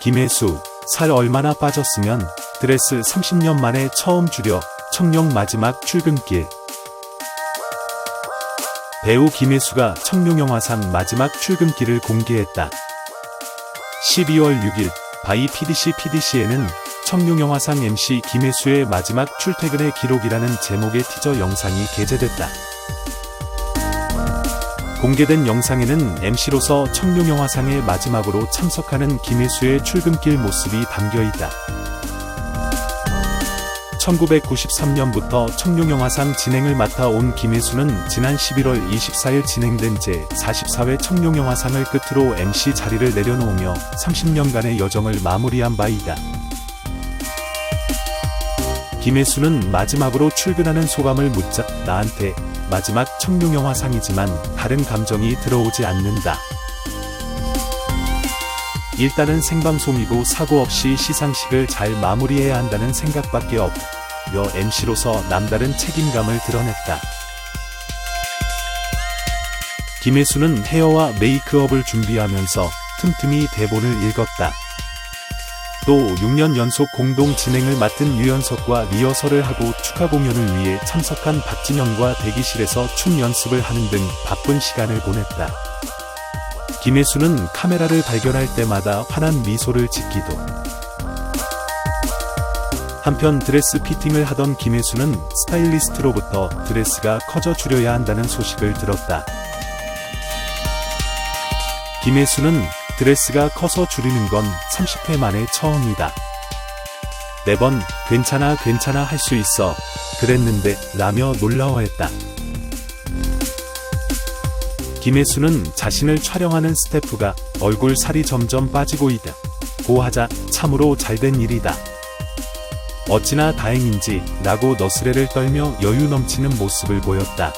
김혜수, 살 얼마나 빠졌으면 드레스 30년 만에 처음 줄여 청룡 마지막 출근길. 배우 김혜수가 청룡영화상 마지막 출근길을 공개했다. 12월 6일 바이 PDC PDC에는 청룡영화상 MC 김혜수의 마지막 출퇴근의 기록이라는 제목의 티저 영상이 게재됐다. 공개된 영상에는 MC로서 청룡영화상의 마지막으로 참석하는 김혜수의 출근길 모습이 담겨 있다. 1993년부터 청룡영화상 진행을 맡아 온 김혜수는 지난 11월 24일 진행된 제44회 청룡영화상을 끝으로 MC 자리를 내려놓으며 30년간의 여정을 마무리한 바이다. 김혜수는 마지막으로 출근하는 소감을 묻자 나한테 마지막 청룡영화상이지만 다른 감정이 들어오지 않는다. 일단은 생방송이고 사고 없이 시상식을 잘 마무리해야 한다는 생각밖에 없. 여 MC로서 남다른 책임감을 드러냈다. 김혜수는 헤어와 메이크업을 준비하면서 틈틈이 대본을 읽었다. 또 6년 연속 공동 진행을 맡은 유연석과 리허설을 하고 축하 공연을 위해 참석한 박진영과 대기실에서 춤 연습을 하는 등 바쁜 시간을 보냈다. 김혜수는 카메라를 발견할 때마다 환한 미소를 짓기도. 한편 드레스 피팅을 하던 김혜수는 스타일리스트로부터 드레스가 커져 줄여야 한다는 소식을 들었다. 김혜수는 드레스가 커서 줄이는 건 30회 만에 처음이다. 매번 괜찮아 괜찮아 할 수 있어 그랬는데 라며 놀라워했다. 김혜수는 자신을 촬영하는 스태프가 얼굴 살이 점점 빠지고 있다. 고 하자 참으로 잘된 일이다. 어찌나 다행인지 라고 너스레를 떨며 여유 넘치는 모습을 보였다.